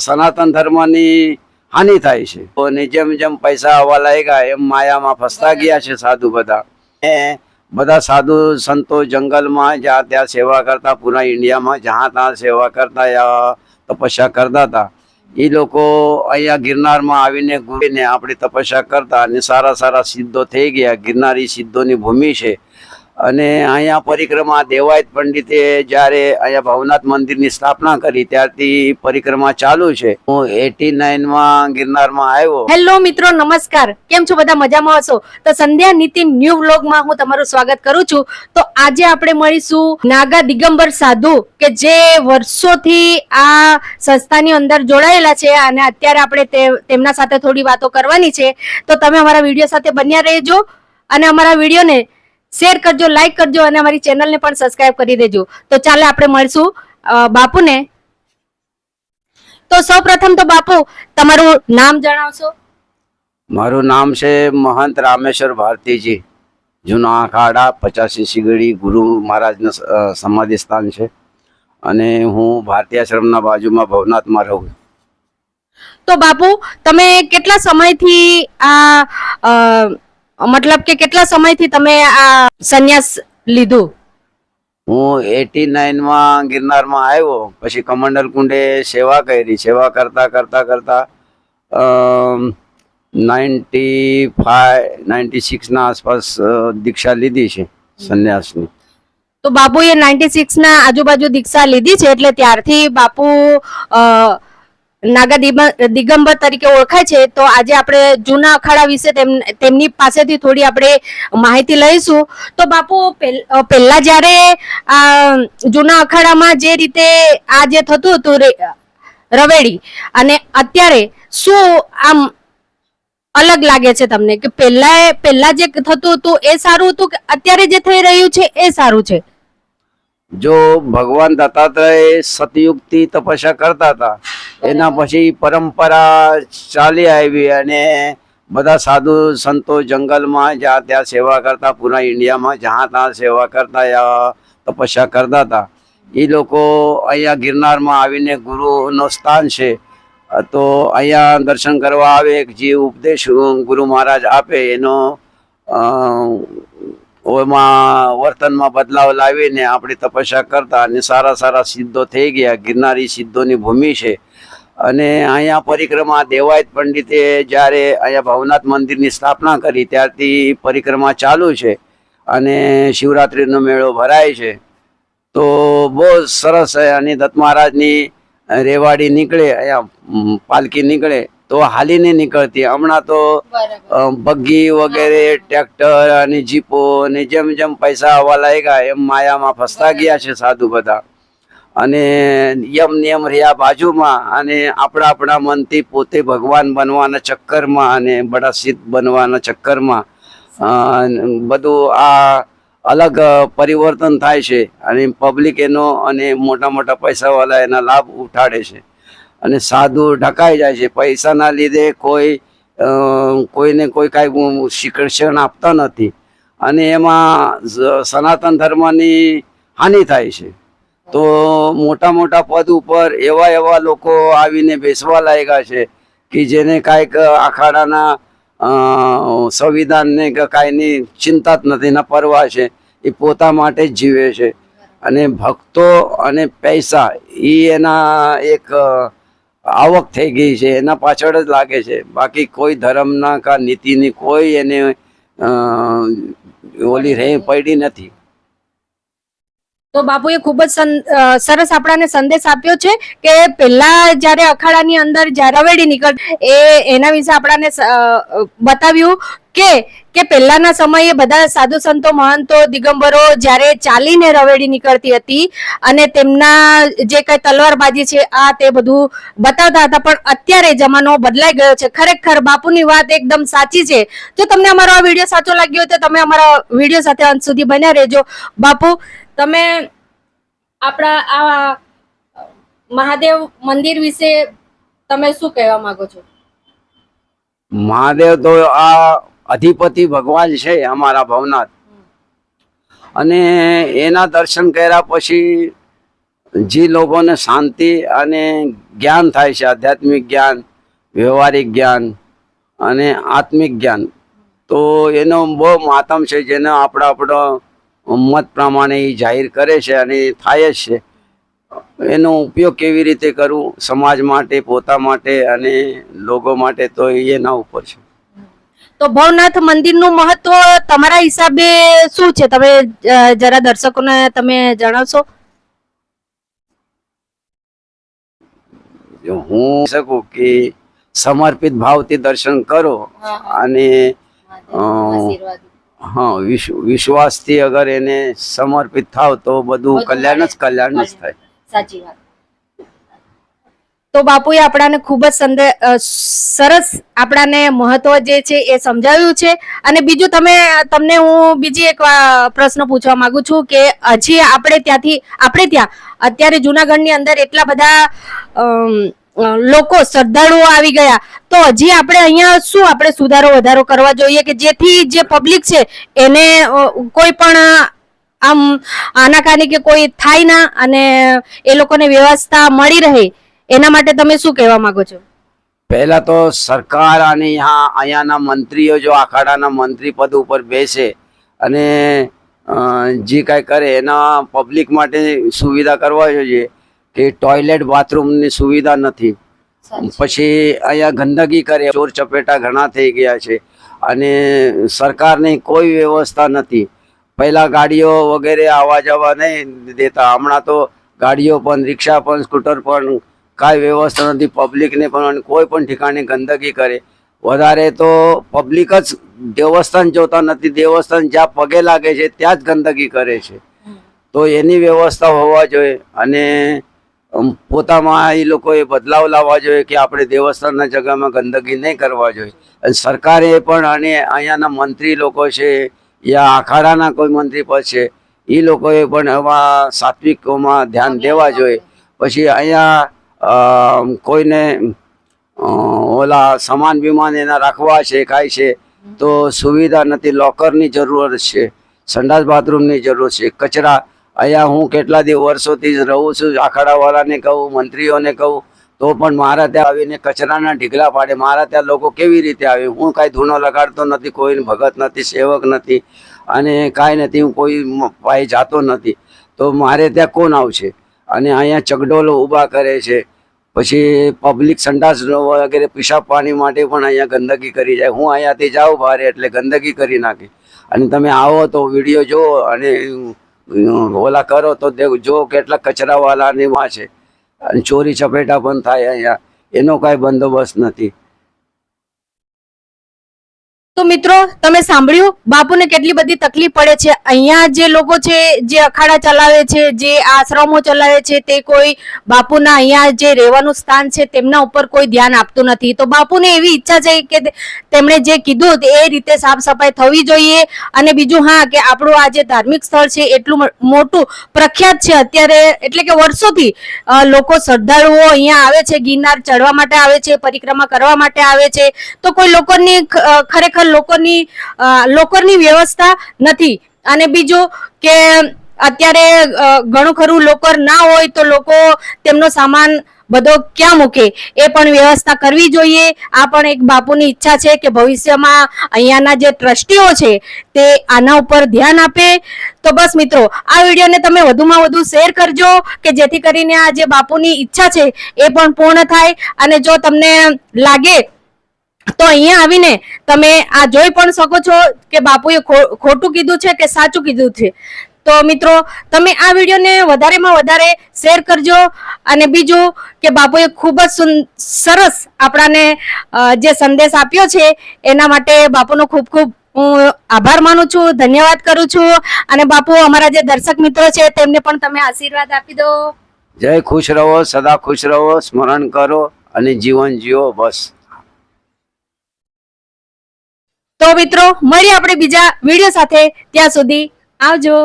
સનાતન ધર્મની હાનિ થાય છે. અને જેમ જેમ પૈસા આવવા લાગ્યા, એમ માયામાં ફસતા ગયા છે સાધુ બધા. એ બધા સાધુ સંતો જંગલમાં જ્યાં ત્યાં સેવા કરતા, પૂરા ઇન્ડિયામાં જ્યાં ત્યાં સેવા કરતા, યા તપસ્યા કરતા હતા. એ લોકો અહીંયા ગિરનારમાં આવીને ગુરીને આપણી તપસ્યા કરતા અને સારા સારા સિદ્ધો થઈ ગયા. ગિરનારી સિદ્ધોની ભૂમિ છે. અને અહીંયા પરિક્રમા દેવાયત પંડિતે જ્યારે અહીંયા ભવનાથ મંદિરની સ્થાપના કરી, ત્યારથી પરિક્રમા ચાલુ છે. હું એટી નાઇનમાં ગિરનારમાં આવ્યો. હેલો મિત્રો, નમસ્કાર. કેમ છો? બધા મજામાં હશો? તો સંધ્યા નીતિ ન્યૂ વ્લોગમાં હું તમારું સ્વાગત કરું છું. તો આજે આપણે મળીશું નાગા દિગંબર સાધુ, કે જે વર્ષોથી આ સંસ્થાની અંદર જોડાયેલા છે અને અત્યારે આપણે તેમના સાથે થોડી વાતો કરવાની છે. તો તમે અમારા વીડિયો સાથે બન્યા રહેજો અને અમારા વિડીયોને શેર કરજો લાઈક કરજો અને અમારી ચેનલને પણ સબસ્ક્રાઈબ કરી દેજો. તો ચાલે આપણે મળીશું બાપુને. તો સૌપ્રથમ તો બાપુ તમારું નામ જણાવશો? મારું નામ છે મહંત રામેશ્વર ભારતીજી. જૂના અખાડા પચાસી સીગડી ગુરુ મહારાજના સમાધિ સ્થાન છે. અને હું ભારતીય આશ્રમના બાજુમાં ભવનાથમાં રહું તો બાપુ તમે કેટલા સમયથી આ મતલબ કે કેટલા સમયથી તમે આ સંન્યાસ લીધું? હું એટી નાઇનમાં ગિરનારમાં આવ્યો પછી કમંડલ કુંડે સેવા કરી. સેવા કરતા કરતા કરતા નાઇન્ટી ફાઈવ નાઇન્ટી સિક્સના આસપાસ દીક્ષા લીધી છે સંન્યાસની. તો બાપુએ નાઇન્ટી સિક્સ ના આજુબાજુ દીક્ષા લીધી છે એટલે ત્યારથી બાપુ નાગા દિગંબર તરીકે ઓળખાય છે, તો આજે આપણે જૂના અખાડા વિશે તેમ- તેમની પાસેથી થોડી આપણે માહિતી લઈશું. તો બાપુ પહેલ- જ્યારે જૂના અખાડામાં જે રીતે આ જે થતું હતું રવેડી, અને અત્યારે શું આમ અલગ લાગે છે તમને? કે પહેલા પહેલા જે થતું હતું એ સારું હતું કે અત્યારે જે થઈ રહ્યું છે એ સારું છે? જો ભગવાન દત્તાત્રેય સતયુગથી તપસ્યા કરતા હતા એના પછી પરંપરા ચાલી આવી અને બધા સાધુ સંતો જંગલમાં જ્યાં ત્યાં સેવા કરતા, પૂરા ઇન્ડિયામાં જ્યાં ત્યાં સેવા કરતા તપસ્યા કરતા હતા. એ લોકો અહીંયા ગિરનારમાં આવીને ગુરુનો સ્થાન છે. તો અહીંયા દર્શન કરવા આવે જે ઉપદેશ ગુરુ મહારાજ આપે એનો ઓમાં વર્તનમાં બદલાવ લાવીને આપણી તપસ્યા કરતા અને સારા સારા સિદ્ધો થઈ ગયા. ગિરનારી સિદ્ધોની ભૂમિ છે. અને અહીંયા પરિક્રમા દેવાયત પંડિતે જ્યારે અહીંયા ભવનાથ મંદિરની સ્થાપના કરી, ત્યારથી પરિક્રમા ચાલુ છે અને શિવરાત્રિનો મેળો ભરાય છે. તો બહુ સરસ અને દત્ત મહારાજની રેવાડી નીકળે, અહીંયા પાલકી નીકળે. તો હાલીને નીકળતી. હમણાં તો બગ્ગી વગેરે ટ્રેક્ટર અને જીપો અને જેમ જેમ પૈસા આવવા લાગ્યા એમ માયામાં ફસતા ગયા છે સાધુ બધા. અને યમ નિયમ રહ્યા બાજુમાં અને આપણા આપણા મનથી પોતે ભગવાન બનવાના ચક્કરમાં અને બડા સિદ્ધ બનવાના ચક્કરમાં બધું આ અલગ પરિવર્તન થાય છે અને પબ્લિક એનો અને મોટા મોટા પૈસાવાળા એના લાભ ઉઠાડે છે. અને સાધુ ઢકાઈ જાય છે. પૈસાના લીધે કોઈ કોઈને કોઈ કાંઈ શિક્ષણ આપતા નથી. અને એમાં સનાતન ધર્મની હાનિ થાય છે. તો મોટા મોટા પદ ઉપર એવા એવા લોકો આવીને બેસવા લાગ્યા છે કે જેને કાંઈક આખાડાના સંવિધાનને કાંઈની ચિંતા જ નથી, ના પરવા છે. એ પોતા માટે જ જીવે છે. અને ભક્તો અને પૈસા એ એના એક આવક થઈ ગઈ છે, એના પાછળ જ લાગે છે. બાકી કોઈ ધર્મના કા નીતિની કોઈ એને ઓલી રે પડી નથી. તો બાપુએ ખૂબ જ સરસ આપણાને સંદેશ આપ્યો છે કે પહેલા જ્યારે અખાડાની અંદર જ્યારે રવેડી નીકળ, એ એના વિશે આપણાને બતાવ્યું. કે કે પહેલાના સમયે બધા સાધુ સંતો, મહંતો, દિગંબરો જ્યારે ચાલીને રવેડી નીકળતી હતી અને તેમના જે કઈ તલવારબાજી છે, આ તે બધું બતાવતા હતા, પણ અત્યારે જમાનો બદલાઈ ગયો છે. ખરેખર બાપુની વાત એકદમ સાચી છે. જો તમને અમારો આ વીડિયો સાચો લાગ્યો તો તમે અમારા વીડિયો સાથે અંત સુધી બન્યા રહેજો. બાપુ, તમે આપણા આ મહાદેવ મંદિર વિશે તમે શું કહેવા માંગો છો? મહાદેવ તો આ અધિપતિ ભગવાન છે અમારા ભવનાથ. અને એના દર્શન કર્યા પછી જે લોકોને શાંતિ અને જ્ઞાન થાય છે, આધ્યાત્મિક જ્ઞાન, વ્યવહારિક જ્ઞાન અને આત્મિક જ્ઞાન, તો એનો બહુ માતમ છે જેને આપણો આપણો મત પ્રમાણે એ જાહેર કરે છે અને થાય જ છે. એનો ઉપયોગ કેવી રીતે કરવું, સમાજ માટે, પોતા માટે અને લોકો માટે તો એના ઉપર છે. તો ભવનાથ મંદિરનું મહત્વ તમારા હિસાબે શું છે? તમે જરા દર્શકોને તમે જણાવશો. હું શકું કે સમર્પિત ભાવથી દર્શન કરો અને હા વિશ્વ વિશ્વાસથી અગર એને સમર્પિત થાવ તો બધું બધું કલ્યાણ જ કલ્યાણ જ થાય. સાચી વાત. તો બાપુએ આપણાને ખૂબ જ સરસ આપણાને મહત્વ જે છે એ સમજાવ્યું છે. અને બીજું તમે, તમને હું બીજી એક પ્રશ્ન પૂછવા માંગુ છું કે હજી આપણે ત્યાંથી, આપણે ત્યાં, અત્યારે જુનાગઢની અંદર એટલા બધા લોકો શ્રદ્ધાળુઓ આવી ગયા. તો હજી આપણે અહીંયા શું આપણે સુધારો, વધારો કરવા જોઈએ કે જેથી જે પબ્લિક છે એને કોઈ પણ, આમ, આનાકાની કે કોઈ થાય ના અને એ લોકોને વ્યવસ્થા મળી રહે. એના માટે તમે શું કહેવા માંગો છો? પહેલા તો સરકાર અને यहाँ અહીંયાના મંત્રીઓ જો આખાડાના મંત્રી પદ ઉપર બેસે અને જે કાંઈ કરે એના પબ્લિક માટે સુવિધા કરવા જોઈએ કે ટોયલેટ બાથરૂમની સુવિધા નથી. પછી અહીંયા ગંદકી કરે ચોર ચપેટા ઘણા થઈ ગયા છે અને સરકારની કોઈ વ્યવસ્થા નથી. પહેલાં ગાડીઓ વગેરે આવવા જવા નહીં દેતા હમણાં તો ગાડીઓ પણ રિક્ષા પણ સ્કૂટર પણ કાંઈ વ્યવસ્થા નથી પબ્લિકને પણ અને કોઈ પણ ઠેકાણે ગંદકી કરે. વધારે તો પબ્લિક જ દેવસ્થાન જોતા નથી દેવસ્થાન જ્યાં પગે લાગે છે ત્યાં જ ગંદકી કરે છે. તો એની વ્યવસ્થા હોવા જોઈએ અને પોતામાં એ લોકોએ બદલાવ લાવવા જોઈએ કે આપણે દેવસ્થાનના જગ્યામાં ગંદકી નહીં કરવા જોઈએ. અને સરકારે પણ અને અહીંયાના મંત્રી લોકો છે યા અખાડાના કોઈ મંત્રી પદ છે એ લોકોએ પણ આવા સાત્વિકોમાં ધ્યાન દેવા જોઈએ. પછી અહીંયા કોઈને ઓલા સમાન વિમાન એના રાખવા છે કાંઈ છે, તો સુવિધા નથી, લોકરની જરૂર છે, સંડાસ બાથરૂમની જરૂર છે, કચરા. અહીંયા હું કેટલા દિવસ વર્ષોથી જ રહું છું, આખાડાવાળાને કહું, મંત્રીઓને કહું, તો પણ મારા ત્યાં આવીને કચરાના ઢીકલા પાડે. મારા ત્યાં લોકો કેવી રીતે આવે? હું કાંઈ ધૂનો લગાડતો નથી કોઈ ભગત નથી, સેવક નથી, અને કાંઈ નથી, હું કોઈ પાસે જાતો નથી. તો મારે ત્યાં કોણ આવશે? અને અહીંયા ચગડોલો ઊભા કરે છે. પછી પબ્લિક સંડાસ વગેરે પિશાબ પાણી માટે પણ અહીંયા ગંદકી કરી જાય. હું અહીંયાથી જાઉં બહાર એટલે ગંદકી કરી નાખે. અને તમે આવો તો વીડિયો જુઓ અને ઓલા કરો તો જો કેટલા કચરાવાળાની માં છે. અને ચોરી ચપેટા પણ થાય અહીંયા. એનો કાંઈ બંદોબસ્ત નથી. તો મિત્રો, તમે સાંભળ્યું? બાપુને કેટલી બધી તકલીફ પડે છે. અહીંયા જે લોકો છે, જે અખાડા ચલાવે છે, જે આશ્રમો ચલાવે છે, તે કોઈ બાપુના અહીંયા જે રહેવાનું સ્થાન છે, તેમના ઉપર કોઈ ધ્યાન આપતું નથી. તો બાપુને એવી ઈચ્છા છે કે તેમણે જે કીધું એ રીતે સાફ સફાઈ થવી જોઈએ. અને બીજું, હા, કે આપણું આ જે ધાર્મિક સ્થળ છે, એટલું મોટું પ્રખ્યાત છે. અત્યારે એટલે કે વર્ષોથી લોકો શ્રદ્ધાળુઓ અહીંયા આવે છે. ગિરનાર ચડવા માટે આવે છે, પરિક્રમા કરવા માટે આવે છે. તો કોઈ લોકોની ખરેખર લોકોની લોકોની વ્યવસ્થા નથી. અને બીજું કે અત્યારે ઘણું ખરું લોકર ના હોય તો લોકો તેમનો સામાન બધો ક્યાં મૂકે? એ પણ વ્યવસ્થા કરવી જોઈએ. આ પણ એક બાપુની ઈચ્છા છે કે ભવિષ્યમાં અહીંયાના જે ટ્રસ્ટીઓ છે તે આના ઉપર ધ્યાન આપે. તો બસ મિત્રો, આ વિડીયોને તમે વધુમાં વધુ શેર કરજો કે જેથી કરીને આ જે બાપુની ઈચ્છા છે એ પણ પૂર્ણ થાય. અને જો તમને લાગે તો અહીંયા આવીને તમે આ જોઈ પણ શકો છો કે બાપુએ ખોટું કીધું છે કે સાચું કીધું છે. તો મિત્રો, તમે આ વિડીયોને વધારેમાં વધારે શેર કરજો અને બીજું કે બાપુએ ખૂબ જ સરસ આપણાને જે સંદેશ આપ્યો છે એના માટે બાપુનો ખૂબ ખૂબ હું આભાર માનું છું, ધન્યવાદ કરું છું અને બાપુ અમારા જે દર્શક મિત્રો છે તેમને પણ તમે આશીર્વાદ આપી દો. જય ખુશ રહો, સદા ખુશ રહો, સ્મરણ કરો અને જીવન જીવો બસ. તો મિત્રો મળીએ આપણે બીજા વીડિયો સાથે. ત્યાં સુધી આવજો.